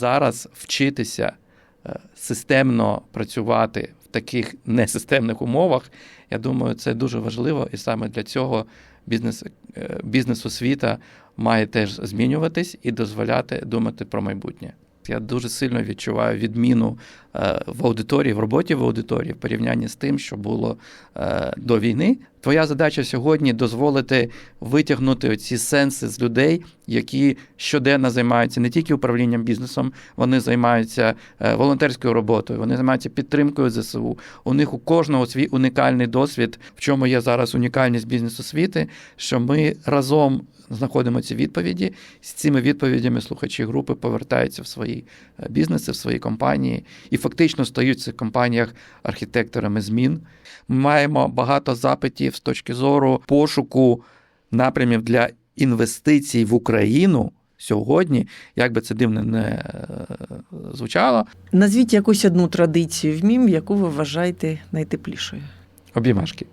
зараз вчитися е, системно працювати в таких несистемних умовах, я думаю, це дуже важливо, і саме для цього бізнес, е, бізнес-освіта має теж змінюватись і дозволяти думати про майбутнє. Я дуже сильно відчуваю відміну е, в аудиторії, в роботі в аудиторії в порівнянні з тим, що було до війни. Твоя задача сьогодні дозволити витягнути ці сенси з людей, які щоденно займаються не тільки управлінням бізнесом, вони займаються е, волонтерською роботою, вони займаються підтримкою ЗСУ. У них у кожного свій унікальний досвід, в чому є зараз унікальність бізнес-освіти, що ми разом знаходимо ці відповіді. З цими відповідями слухачі групи повертаються в свої е, бізнеси, в свої компанії і фактично стають в цих компаніях архітекторами змін. Ми маємо багато запитів з точки зору пошуку напрямів для інвестицій в Україну сьогодні, як би це дивно не е, звучало, Назвіть якусь одну традицію в МІМ, яку ви вважаєте найтеплішою. обіймашки.